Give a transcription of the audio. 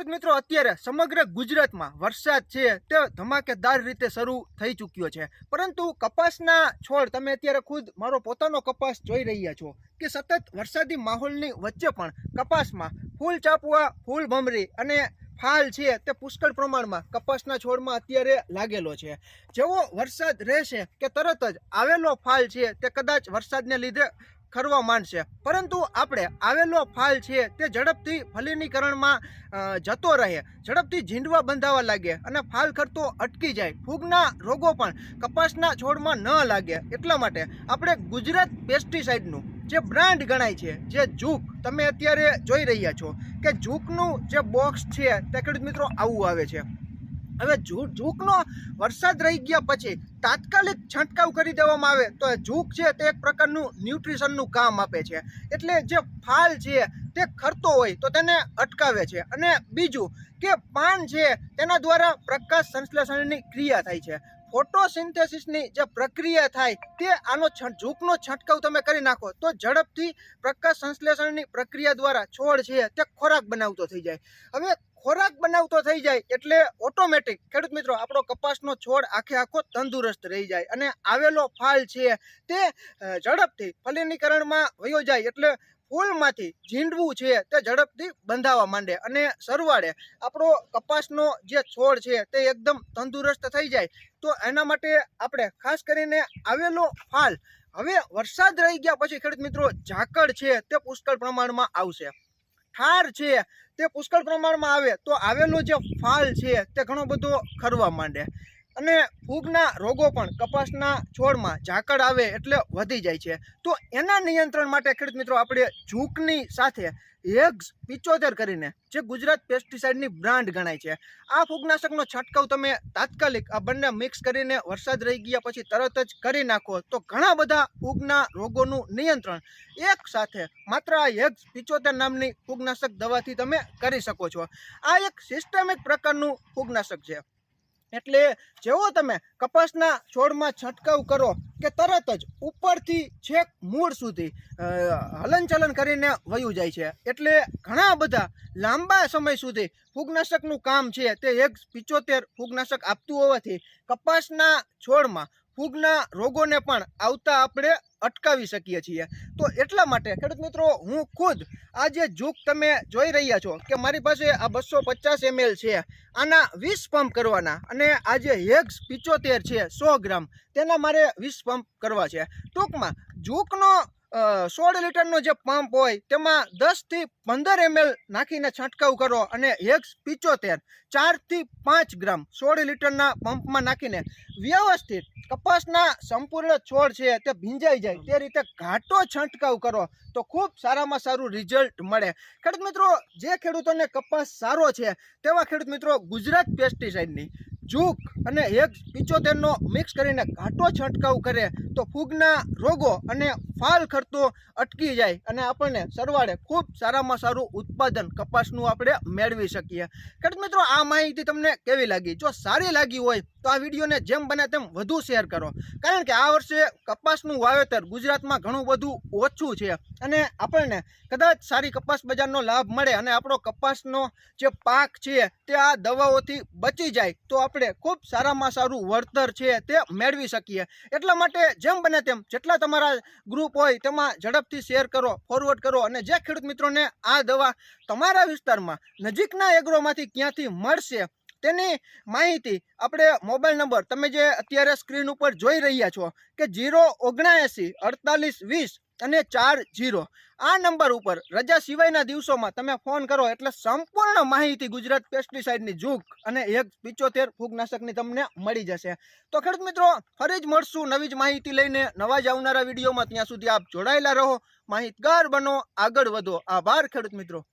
ખેડૂત મિત્રો, અત્યારે સમગ્ર ગુજરાતમાં વરસાદ છે તે ધમાકેદાર રીતે શરૂ થઈ ચૂક્યો છે. પરંતુ કપાસના છોડ, તમે અત્યારે ખુદ મારો પોતાનો કપાસ જોઈ રહ્યા છો કે સતત વરસાદી માહોલની વચ્ચે પણ કપાસમાં ફૂલ ચાપવા, ફૂલ ભમરી અને ફાલ છે તે પુષ્કળ પ્રમાણમાં કપાસના છોડમાં અત્યારે લાગેલો છે. જેવો વરસાદ રહેશે કે તરત જ આવેલો ફાલ છે તે કદાચ વરસાદને લીધે ખરવા માંડશે. પરંતુ આપણે આવેલો ફાલ છે તે ઝડપથી ફલિનીકરણમાં જતો રહે. ઝડપથી ઝીંડવા બંધાવા લાગે અને ફાલ ખરતો અટકી જાય. ફૂગના રોગો પણ કપાસના છોડમાં ન લાગે. એટલા માટે આપણે ગુજરાત પેસ્ટિસાઇડનું જે બ્રાન્ડ ગણાય છે, જે જૂક તમે અત્યારે જોઈ રહ્યા છો, કે જૂકનું જે બોક્સ છે, તે ખેડૂત મિત્રો આવું આવે છે. હવે જૂકનો વરસાદ રહી ગયા પછી તાત્કાલિક છંટકાવ કરી દેવામાં આવે તો જૂક છે તે એક પ્રકારનું ન્યુટ્રિશનનું કામ આપે છે. એટલે જે ફાલ છે તે ખરતો હોય તો તેને અટકાવે છે. અને બીજું કે પાન છે તેના દ્વારા પ્રકાશ સંશ્લેષણની ક્રિયા થાય છે. ફોટોસિન્થેસિસની જે પ્રક્રિયા થાય તે આનો જૂકનો છંટકાવ તમે કરી નાખો તો ઝડપથી પ્રકાશ સંશ્લેષણની પ્રક્રિયા દ્વારા છોડ છે તે ખોરાક બનાવતો થઈ જાય. હવે ખોરાક બનાવતો થઈ જાય એટલે ઓટોમેટિક ખેડૂત મિત્રો, આપણો કપાસનો છોડ આખે આખો તંદુરસ્ત રહી જાય અને આવેલો ફાલ છે તે ઝડપથી ફલિનીકરણમાં વયો જાય એટલે ફૂલમાંથી ઝીંડવું છે તે ઝડપથી બંધાવા માંડે અને સરવાળે આપણો કપાસનો જે છોડ છે તે એકદમ તંદુરસ્ત થઈ જાય. તો એના માટે આપણે ખાસ કરીને આવેલો ફાલ, હવે વરસાદ રહી ગયા પછી ખેડૂત મિત્રો, ઝાકળ છે તે પુષ્કળ પ્રમાણમાં આવશે. ઠાર છે, તે પુષ્કળ પ્રમાણમાં આવે, તો આવેલો જે ફાલ છે, તે ઘણો બધો ખરવા માંડે. અને ફૂગના રોગો પણ કપાસના છોડમાં ઝાકળ આવે એટલે વધી જાય છે. તો એના નિયંત્રણ માટે ખેડૂત મિત્રો આપણે ઝૂકની સાથે હેગ્સ પિચોતેર કરીને, જે ગુજરાત પેસ્ટિસાઇડની બ્રાન્ડ ગણાય છે. આ ફૂગનાશકનો છંટકાવ તમે તાત્કાલિક આ બંને મિક્સ કરીને વરસાદ રહી ગયા પછી તરત જ કરી નાખો, તો ઘણા બધા ફૂગના રોગોનું નિયંત્રણ એક સાથે માત્ર આ હેગ્સ પિચોતેર નામની ફૂગનાશક દવાથી તમે કરી શકો છો. આ એક સિસ્ટમિક પ્રકારનું ફૂગનાશક છે. એટલે જેવો તમે કપાસના છોડમાં છંટકાવ કરો કે તરત જ ઉપરથી છેક મૂળ સુધી હલનચલન કરીને વયું જાય છે. એટલે ઘણા બધા લાંબા સમય સુધી ફૂગનાશકનું કામ છે તે એક પિચોતેર ફૂગનાશક આપતું હોવાથી કપાસના છોડમાં ફૂગના રોગોને પણ આવતા આપણે અટકાવી શકીએ છીએ. તો એટલા માટે, ખેડૂત મિત્રો, હું ખુદ આ જે જૂક તમે જોઈ રહ્યા છો કે મારી પાસે આ બસો પચાસ એમએલ છે. આના વીસ પંપ કરવાના અને આ જે હેગ્સ પિચોતેર છે સો ગ્રામ. તેના મારે વીસ પંપ કરવા છે. ટૂંકમાં, જૂકનો સોળ લીટરનો જે પંપ હોય, તેમાં દસથી પંદર એમએલ નાખીને છંટકાવ કરો અને એક પિચોતેર, ચારથી પાંચ ગ્રામ સોળ લીટરના પંપમાં નાખીને વ્યવસ્થિત કપાસના સંપૂર્ણ છોડ છે તે ભીંજાઈ જાય તે રીતે ઘાટો છંટકાવ કરો તો ખૂબ સારામાં સારું રિઝલ્ટ મળે. ખેડૂત મિત્રો, જે ખેડૂતોને કપાસ સારો છે તેવા ખેડૂત મિત્રો ગુજરાત પેસ્ટિસાઇડની જૂક અને એક પિચોતેરનો મિક્સ કરીને ઘાટો છંટકાવ કરે તો ફૂગના રોગો અને ફાલ ખરતો અટકી જાય અને આપણને સરવાળે ખૂબ સારામાં સારું ઉત્પાદન કપાસનું આપણે મેળવી શકીએ. ખેડૂત મિત્રો, આ માહિતી તમને કેવી લાગી? જો સારી લાગી હોય તો આ વિડીયોને જેમ બને તેમ વધુ શેર કરો. કારણ કે આ વર્ષે કપાસનું વાવેતર ગુજરાતમાં ઘણું બધું ઓછું છે અને આપણને કદાચ સારી કપાસ બજારનો લાભ મળે અને આપણો કપાસનો જે પાક છે તે આ દવાઓથી બચી જાય, તો આપણે ખૂબ સારામાં સારું વળતર છે તે મેળવી શકીએ. એટલા માટે જેમ બને તેમ જેટલા તમારા ગ્રુપ હોય તેમાં ઝડપથી શેર કરો ફોરવર્ડ કરો અને જે ખેડૂત મિત્રોને આ દવા તમારા વિસ્તારમાં નજીકના એગ્રોમાંથી ક્યાંથી મળશે તેની માહિતી આપણે મોબાઈલ નંબર, તમે જે અત્યારે સ્ક્રીન ઉપર જોઈ રહ્યા છો કે જીરો ઓગણએંસી, અડતાલીસ, વીસ અને ચાર જીરો, આ નંબર ઉપર રજા સિવાયના દિવસોમાં તમે ફોન કરો એટલે સંપૂર્ણ માહિતી ગુજરાત પેસ્ટિસાઇડની જૂક અને એક પિચોતેર ફૂગનાશકની તમને મળી જશે. તો ખેડૂત મિત્રો, ફરી જ મળશું નવી જ માહિતી લઈને નવા જ આવનારા વિડીયોમાં. ત્યાં સુધી આપ જોડાયેલા રહો. માહિતગાર બનો, આગળ વધો. આભાર ખેડૂત મિત્રો.